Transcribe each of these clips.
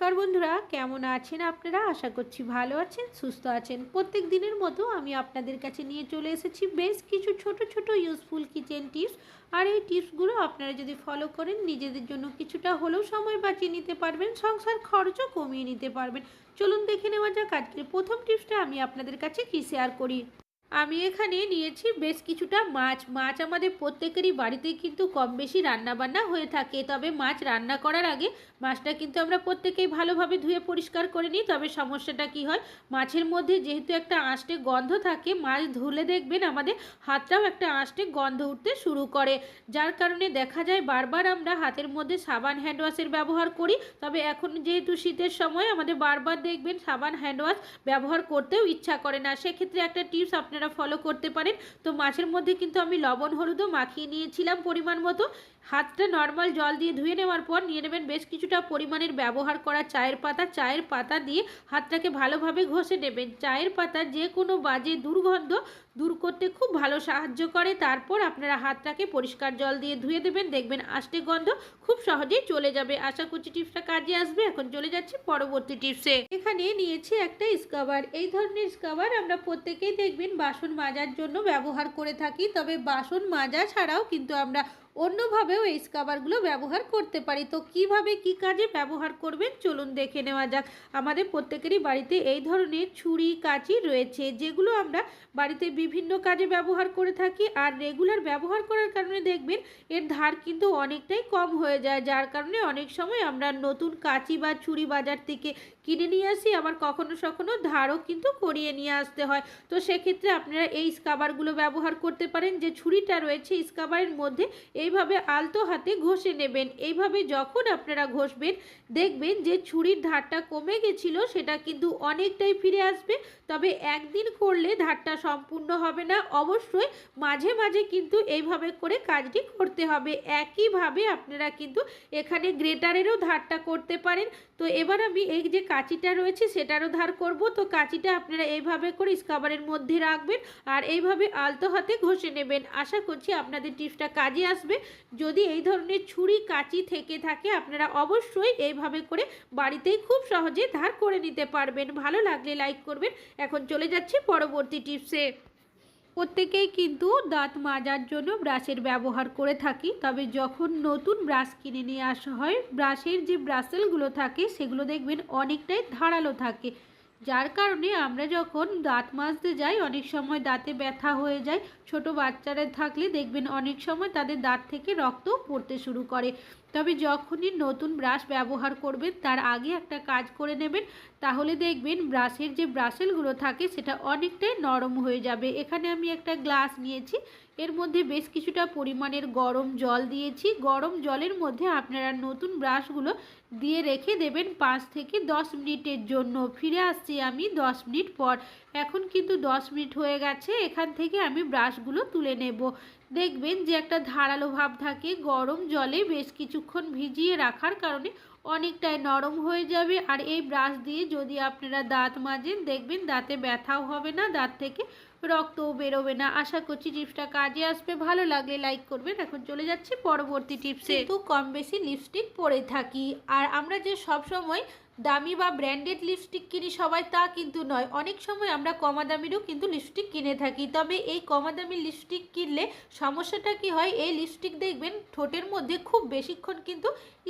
নমস্কার বন্ধুরা, কেমন আছেন আপনারা? আশা করছি ভালো আছেন, সুস্থ আছেন। প্রত্যেক দিনের মতো আমি আপনাদের কাছে নিয়ে চলে এসেছি বেশ কিছু ছোট ছোট ইউজফুল কিচেন টিপস আর এই টিপসগুলো আপনারা যদি ফলো করেন, নিজেদের জন্য কিছুটা হলেও সময় বাঁচিয়ে নিতে পারবেন, সংসার খরচও কমিয়ে নিতে পারবেন। চলুন দেখে নেওয়া যাক আজকের প্রথম টিপসটা আমি আপনাদের কাছে কি শেয়ার করি। আমি এখানে নিয়েছি বেশ কিছুটা মাছ। মাছ আমাদের প্রত্যেকেরই বাড়িতে কিন্তু কম বেশি রান্নাবান্না হয়ে থাকে। তবে মাছ রান্না করার আগে মাছটা কিন্তু আমরা প্রত্যেকেই ভালোভাবে ধুয়ে পরিষ্কার করে নিই। তবে সমস্যাটা কি হয়? মাছের মধ্যে যেহেতু একটা আঁশটে গন্ধ থাকে, মাছ ধুলে দেখবেন আমাদের হাতটাও একটা আঁশটে গন্ধ উঠতে শুরু করে। যার কারণে দেখা যায় বারবার আমরা হাতের মধ্যে সাবান হ্যান্ড ওয়াশের ব্যবহার করি। তবে এখন যেহেতু শীতের সময়, আমাদের বারবার দেখবেন সাবান হ্যান্ড ওয়াশ ব্যবহার করতেও ইচ্ছা করে না। সেক্ষেত্রে একটা টিপস আপনারা ফলো করতে পারেন। তো মাছের মধ্যে কিন্তু আমি লবণ হলুদও মাখিয়ে নিয়েছিলাম পরিমাণ মতো। হাতটা নর্মাল জল দিয়ে ধুয়ে নেওয়ার পর নিয়ে নেবেন বেশ কিছুটা পরিমাণের ব্যবহার করা চায়ের পাতা। চায়ের পাতা দিয়ে হাতটাকে ভালোভাবে ঘষে নেবেন। চায়ের পাতা যে কোনো বাজে দুর্গন্ধ দূর করতে খুব ভালো সাহায্য করে। তারপর আপনারা হাতটাকে পরিষ্কার জল দিয়ে ধুয়ে দেবেন। দেখবেন আষ্টে গন্ধ খুব সহজেই চলে যাবে। আশা করছি টিপসটা কাজে আসবে। এখন চলে যাচ্ছি পরবর্তী টিপসে। এখানে নিয়েছি একটা স্কাবার। এই ধরনের স্কাবার আমরা প্রত্যেকেই দেখবেন বাসন মাজার জন্য ব্যবহার করে থাকি। তবে বাসন মাজা ছাড়াও কিন্তু আমরা অন্যভাবেও এই স্কাবারগুলো ব্যবহার করতে পারি। তো কীভাবে কি কাজে ব্যবহার করবেন? চলুন দেখে নেওয়া যাক। আমাদের প্রত্যেকেরই বাড়িতে এই ধরনের ছুরি, কাঁচি রয়েছে, যেগুলো আমরা বাড়িতে বিভিন্ন কাজে ব্যবহার করে থাকি। আর রেগুলার ব্যবহার করার কারণে দেখবেন এর ধার কিন্তু অনেকটাই কম হয়ে যায়। যার কারণে অনেক সময় আমরা নতুন কাঁচি বা ছুরি বাজার থেকে কিনে নিয়ে আসি, আবার কখনো কখনো ধারও কিন্তু করিয়ে নিয়ে আসতে হয়। তো সেক্ষেত্রে আপনারা এই স্কাবারগুলো ব্যবহার করতে পারেন, যে ছুরিটা রয়েছে স্কাবারের মধ্যে এইভাবে আলতো হাতে ঘষে নেবেন। এইভাবে যখন আপনারা ঘষবেন, দেখবেন যে ছুরির ধারটা কমে গেছিল, সেটা কিন্তু অনেকটাই ফিরে আসবে। তবে একদিন করলে ধারটা সম্পূর্ণ হবে না, অবশ্যই মাঝে মাঝে কিন্তু এইভাবে করে কাজটি করতে হবে। একইভাবে আপনারা কিন্তু এখানে গ্রেটারেরও ধারটা করতে পারেন। তো এবার আমি এই যে কাঁচিটা রয়েছে সেটারও ধার করব। তো কাঁচিটা আপনারা এইভাবে করে স্কাবারের মধ্যে রাখবেন আর এইভাবে আলতো হাতে ঘষে নেবেন। আশা করছি আপনাদের টিপসটা কাজে আসবে। যদি এই ধরনের ছুরি কাঁচি থেকে থাকে, আপনারা অবশ্যই এইভাবে করে বাড়িতেই খুব সহজে ধার করে নিতে পারবেন। ভালো লাগলে লাইক করবেন। এখন চলে যাচ্ছি পরবর্তী টিপসে। প্রত্যেকেই কিন্তু দাঁত মাজার জন্য ব্রাশের ব্যবহার করে থাকি। তবে যখন নতুন ব্রাশ কিনে নিয়ে আসা হয়, ব্রাশের যে ব্রাসেলগুলো থাকে, সেগুলো দেখবেন অনেকটাই ধারালো থাকে। যার কারণে আমরা যখন দাঁত মাজতে যাই, অনেক সময় দাঁতে ব্যথা হয়ে যায়। ছোট বাচ্চারা থাকলে দেখবেন অনেক সময় তাদের দাঁত থেকে রক্ত পড়তে শুরু করে। তবে যখনই নতুন ব্রাশ ব্যবহার করবেন, তার আগে একটা কাজ করে নেবেন। তাহলে দেখবেন ব্রাশের যে ব্রাশেলগুলো থাকে, সেটা অনেকটাই নরম হয়ে যাবে। এখানে আমি একটা গ্লাস নিয়েছি। এর মধ্যে বেশ কিছুটা পরিমাণের গরম জল দিয়েছি। গরম জলের মধ্যে আপনারা নতুন ব্রাশগুলো দিয়ে রেখে দেবেন পাঁচ থেকে দশ মিনিটের জন্য। ফিরে আসছি আমি দশ মিনিট পর। এখন কিন্তু দশ মিনিট হয়ে গেছে, এখান থেকে আমি ব্রাশগুলো তুলে নেব। দেখবেন যে একটা ধারালো ভাব থাকে, গরম জলে বেশ কিছুক্ষণ ভিজিয়ে রাখার কারণে অনেকটাই নরম হয়ে যাবে। আর এই ব্রাশ দিয়ে যদি আপনারা দাঁত মাজেন, দেখবেন দাঁতে ব্যথাও হবে না, দাঁত থেকে রক্তও বেরোবে না। আশা করছি টিপসটা কাজে আসবে। ভালো লাগলে লাইক করবেন। এখন চলে যাচ্ছি পরবর্তী টিপসে। কিন্তু কম বেশি লিপস্টিক পরে থাকি। আর আমরা যে সব সময় দামি বা ব্র্যান্ডেড লিপস্টিক কিনি সবাই তা কিন্তু নয়। অনেক সময় আমরা কমা দামিরও কিন্তু লিপস্টিক কিনে থাকি। তবে এই কমা দামি লিপস্টিক কিনলে সমস্যাটা কি হয়? এই লিপস্টিক দেখবেন ঠোঁটের মধ্যে খুব বেশিক্ষণ কিন্তু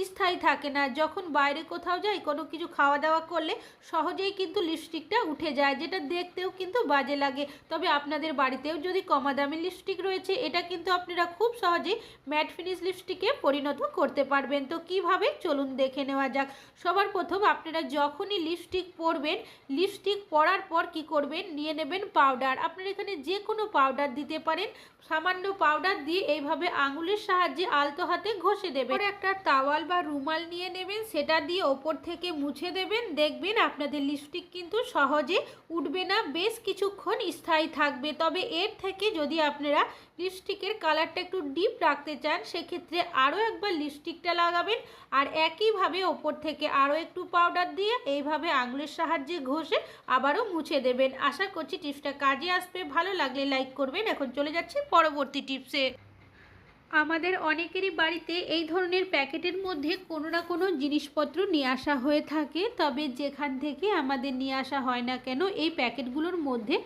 স্থায়ী থাকে না। যখন বাইরে কোথাও যাই, কোনো কিছু খাওয়া দাওয়া করলে সহজেই কিন্তু লিপস্টিকটা উঠে যায়, যেটা দেখতেও কিন্তু বাজে লাগে। তবে আপনাদের বাড়িতেও যদি কমা দামি লিপস্টিক রয়েছে, এটা কিন্তু আপনারা খুব সহজেই ম্যাট ফিনিশ লিপস্টিকে পরিণত করতে পারবেন। তো কীভাবে? চলুন দেখে নেওয়া যাক। সবার প্রথম আপনারা যখনই লিপস্টিক পরবেন লিপস্টিক পরার পর কি করবেন? নিয়ে নেবেন পাউডার আপনারা এখানে যে কোনো পাউডার দিতে পারেন। সামান্য পাউডার দিয়ে এইভাবে আঙুলের সাহায্যে আলতো হাতে ঘষে দেবেন। একটা টাওয়াল বা রুমাল নিয়ে নেবেন। সেটা দিয়ে ওপর থেকে মুছে দেবেন। দেখবেন আপনাদের লিপস্টিক কিন্তু সহজে উঠবে না। বেশ কিছুক্ষণ স্থায়ী থাকবে। তবে এর থেকে যদি আপনারা লিপস্টিকের কালারটা একটু ডিপ রাখতে চান, সেক্ষেত্রে আরও একবার লিপস্টিকটা লাগাবেন। আর একইভাবে ওপর থেকে আরও একটু পাউডার দিয়ে এইভাবে আঙুলের সাহায্যে ঘষে আবারও মুছে দেবেন। আশা করছি টিপসটা কাজে আসবে। ভালো লাগলে লাইক করবেন। এখন চলে যাচ্ছে পরবর্তী টিপসে। আমাদের অনেকেরই বাড়িতে এই ধরনের প্যাকেটের মধ্যে কোনো না কোনো জিনিসপত্র নিয়ে আসা হয়ে থাকে, তবে যেখান থেকে আমাদের নিয়ে আসা হয় না কেন, এই প্যাকেটগুলোর মধ্যে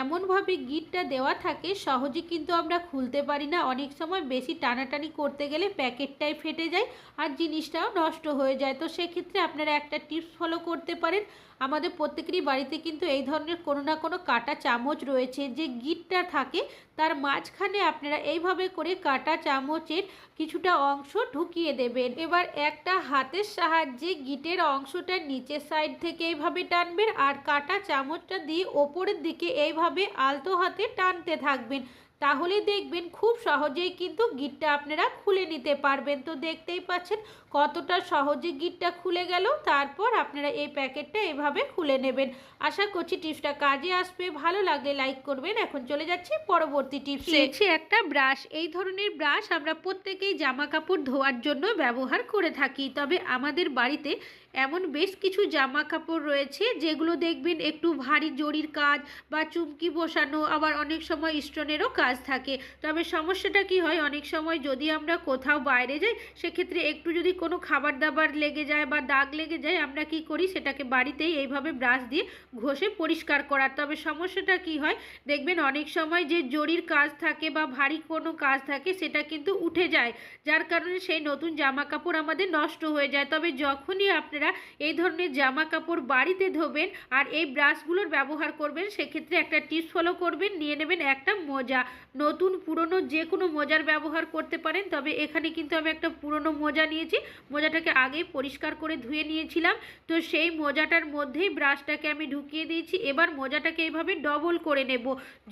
এমনভাবে গিটটা দেওয়া থাকে, সহজে কিন্তু আমরা খুলতে পারি না। অনেক সময় বেশি টানাটানি করতে গেলে প্যাকেটটাই ফেটে যায় আর জিনিসটাও নষ্ট হয়ে যায়। তো সেক্ষেত্রে আপনারা একটা টিপস ফলো করতে পারেন। আমাদের প্রত্যেকেরই বাড়িতে কিন্তু এই ধরনের কোনো না কোনো কাটা চামচ রয়েছে। যে গিটটা থাকে, তার মাঝখানে আপনারা এইভাবে করে কাটা চামচের কিছুটা অংশ ঢুকিয়ে দেবেন। এবার একটা হাতের সাহায্যে গিটের অংশটা নিচের সাইড থেকে এইভাবে টানবেন আর কাটা চামচটা দিয়ে ওপরের দিকে এইভাবে আলতো হাতে টানতে থাকবেন। তাহলে দেখবেন খুব সহজেই কিন্তু গিটটা আপনারা খুলে নিতে পারবেন। তো দেখতেই পাচ্ছেন কতটা সহজে গিটটা খুলে গেল, তারপর আপনারা এই প্যাকেটটা এভাবে খুলে নেবেন। আশা করছি টিপসটা কাজে আসবে। ভালো লাগলে লাইক করবেন। এখন চলে যাচ্ছি পরবর্তী টিপস। হচ্ছে একটা ব্রাশ। এই ধরনের ব্রাশ আমরা প্রত্যেকেই জামা কাপড় ধোয়ার জন্য ব্যবহার করে থাকি। তবে আমাদের বাড়িতে এমন বেশ কিছু জামা কাপড় রয়েছে যেগুলো দেখবেন একটু ভারী জরির কাজ বা চুমকি বসানো, আবার অনেক সময় স্টোনেরও কাজ থাকে। তবে সমস্যাটা কি হয়? অনেক সময় যদি আমরা কোথাও বাইরে যাই, সেক্ষেত্রে একটু যদি কোনো খাবার দাবার লেগে যায় বা দাগ লেগে যায়, আমরা কি করি? সেটাকে বাড়িতেই এইভাবে ব্রাশ দিয়ে ঘষে পরিষ্কার করার। তবে সমস্যাটা কি হয়? দেখবেন অনেক সময় যে জরির কাজ থাকে বা ভারী কোনো কাজ থাকে, সেটা কিন্তু উঠে যায়। যার কারণে সেই নতুন জামা কাপড় আমাদের নষ্ট হয়ে যায়। তবে যখনই আপনারা এই ধরনের জামা কাপড় বাড়িতে ধোবেন আর এই ব্রাশগুলোর ব্যবহার করবেন, সেক্ষেত্রে একটা টিপস ফলো করবেন, নিয়ে নেবেন একটা মোজা। নতুন, পুরনো যে কোনো মোজার ব্যবহার করতে পারেন, তবে এখানে কিন্তু আমি একটা পুরনো মোজা নিয়েছি। মোজাটাকে আগেই পরিষ্কার করে ধুয়ে নিয়েছিলাম। তো সেই মোজাটার মধ্যেই ব্রাশটাকে আমি ঢুকিয়ে দিয়েছি। এবার মোজাটাকে এইভাবে ডবল করে নেব।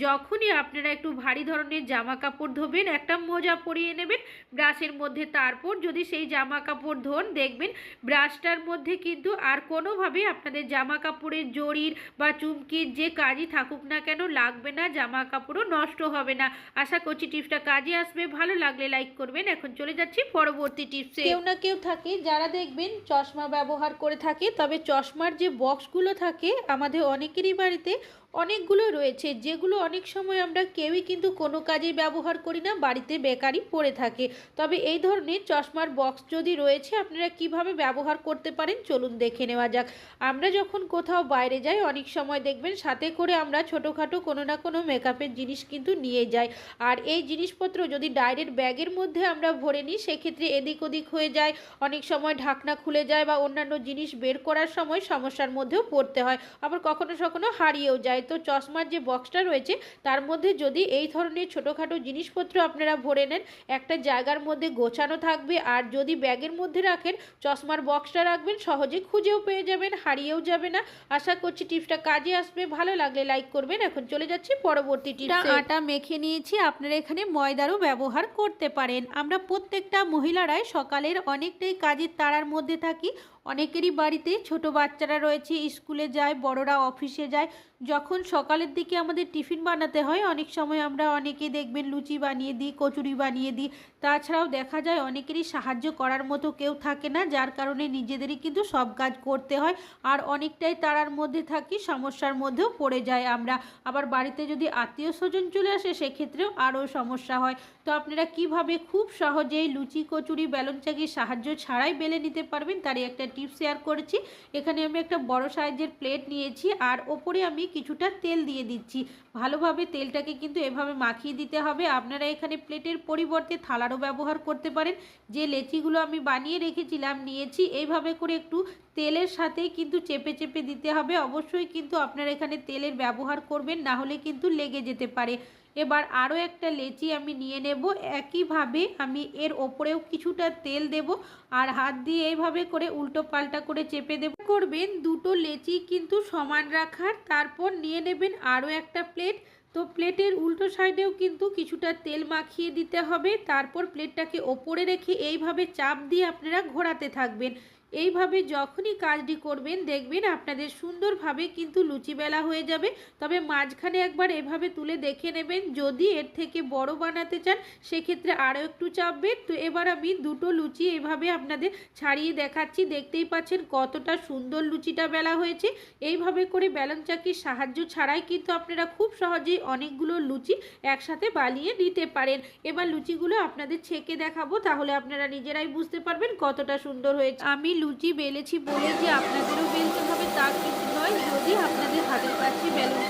যখনই আপনারা একটু ভারী ধরনের জামা কাপড় ধোবেন, একটা মোজা পরিয়ে নেবেন ব্রাশের মধ্যে। তারপর যদি সেই জামা কাপড় ধোন, দেখবেন ব্রাশটার মধ্যে কিন্তু আর কোনোভাবে আপনাদের জামা কাপড়ের জরির বা চুমকির যে কাজই থাকুক না কেন লাগবে না জামা কাপড়ও নষ্ট হবে না। আশা করছি টিপসটা কাজে আসবে। ভালো লাগলে লাইক করবেন। এখন চলে যাচ্ছি পরবর্তী টিপসে। কেউ না কেউ থাকে, যারা দেখবেন চশমা ব্যবহার করে থাকে, তবে চশমার যে বক্সগুলো থাকে, আমাদের অনেকেরই বাড়িতে অনেকগুলো রয়েছে, যেগুলো অনেক সময় আমরা কেউই কিন্তু কোনো কাজে ব্যবহার করি না, বাড়িতে বেকারই পড়ে থাকে। তবে এই ধরনের চশমার বক্স যদি রয়েছে, আপনারা কীভাবে ব্যবহার করতে পারেন? চলুন দেখে নেওয়া যাক। আমরা যখন কোথাও বাইরে যাই, অনেক সময় দেখবেন সাথে করে আমরা ছোটোখাটো কোনো না কোনো মেকআপের জিনিস কিন্তু নিয়ে যাই। আর এই জিনিসপত্র যদি ডাইরেক্ট ব্যাগের মধ্যে আমরা ভরে নিই, সেক্ষেত্রে এদিক ওদিক হয়ে যায়, অনেক সময় ঢাকনা খুলে যায় বা অন্যান্য জিনিস বের করার সময় সমস্যার মধ্যেও পড়তে হয়, আবার কখনো কখনো হারিয়েও যায়। তো চশমার যে বক্সটা রয়েছে, তার মধ্যে যদি এই ধরনের ছোটোখাটো জিনিসপত্র আপনারা ভরে নেন, একটা জায়গার মধ্যে গোছানো থাকবে, আর যদি ব্যাগের মধ্যে রাখেন, চশমার বক্সটা রাখবেন, সহজে খুঁজেও পেয়ে যাবেন, হারিয়েও যাবে না। আশা করছি টিপসটা কাজে আসবে, ভালো লাগলে লাইক করবেন। এখন চলে যাচ্ছি পরবর্তী টিপস। আটা মেখে নিয়েছি, আপনারা এখানে ময়দারও ব্যবহার করতে পারেন। আমরা প্রত্যেকটা মহিলারাই সকালের অনেকটাই কাজের তাড়ার মধ্যে থাকি অনেকেরই বাড়িতে ছোট বাচ্চারা রয়েছে, স্কুলে যায়, বড়রা অফিসে যায়। যখন সকালের দিকে আমাদের টিফিন বানাতে হয়, অনেক সময় আমরা অনেকে দেখবেন লুচি বানিয়ে দিই, কচুরি বানিয়ে দিই। তাছাড়াও দেখা যায় অনেকেরই সাহায্য করার মতো কেউ থাকে না, যার কারণে নিজেদেরই কিন্তু সব কাজ করতে হয়। আর অনেকটাই তারার মধ্যে থাকি, সমস্যার মধ্যেও পড়ে যায় আমরা। আবার বাড়িতে যদি আত্মীয় স্বজন চলে আসে, সেক্ষেত্রেও আরও সমস্যা হয়। তো আপনারা কীভাবে খুব সহজেই লুচি, কচুরি, বেলন চাকির সাহায্য ছাড়াই বেলে নিতে পারবেন, তারই একটা টিপস শেয়ার করেছি। এখানে আমি একটা বড় সাইজের প্লেট নিয়েছি আর ওপরে আমি কিছুটা তেল দিয়ে দিচ্ছি। ভালোভাবে তেলটাকে কিন্তু এভাবে মাখিয়ে দিতে হবে। আপনারা এখানে প্লেটের পরিবর্তে থালারও ব্যবহার করতে পারেন। যে লেচিগুলো আমি বানিয়ে রেখেছিলাম, নিয়েছি। এইভাবে করে একটু তেলের সাথেই কিন্তু চেপে চেপে দিতে হবে। অবশ্যই কিন্তু আপনারা এখানে তেলের ব্যবহার করবেন, না হলে কিন্তু লেগে যেতে পারে। এবার আরও একটা লেচি আমি নিয়ে নেব। একইভাবে আমি এর ওপরেও কিছুটা তেল দেব আর হাত দিয়ে এইভাবে করে উল্টো পাল্টা করে চেপে দেব। করবেন দুটো লেচি কিন্তু সমান রাখার। তারপর নিয়ে নেবেন আরও একটা প্লেট। তো প্লেটের উল্টো সাইডেও কিন্তু কিছুটা তেল মাখিয়ে দিতে হবে। তারপর প্লেটটাকে ওপরে রেখে এইভাবে চাপ দিয়ে আপনারা ঘোরাতে থাকবেন। এইভাবে যখনই কাজটি করবেন, দেখবেন আপনাদের সুন্দরভাবে কিন্তু লুচি বেলা হয়ে যাবে। তবে মাঝখানে একবার এভাবে তুলে দেখে নেবেন, যদি এর থেকে বড় বানাতে চান, সেক্ষেত্রে আরও একটু চাপবেন। তো এবার আমি দুটো লুচি এভাবে আপনাদের ছাড়িয়ে দেখাচ্ছি। দেখতেই পাচ্ছেন কতটা সুন্দর লুচিটা বেলা হয়েছে। এইভাবে করে বেলন চাকির সাহায্য ছাড়াই কিন্তু আপনারা খুব সহজেই অনেকগুলো লুচি একসাথে বানিয়ে নিতে পারেন। এবার লুচিগুলো আপনাদের ছেঁকে দেখাবো, তাহলে আপনারা নিজেরাই বুঝতে পারবেন কতটা সুন্দর হয়েছে। আমি লুচি বেলেছি বলে যে আপনাদেরও বেলতে হবে, তা কিন্তু নয়। যদি আপনাদের হাতের কাছে বেলন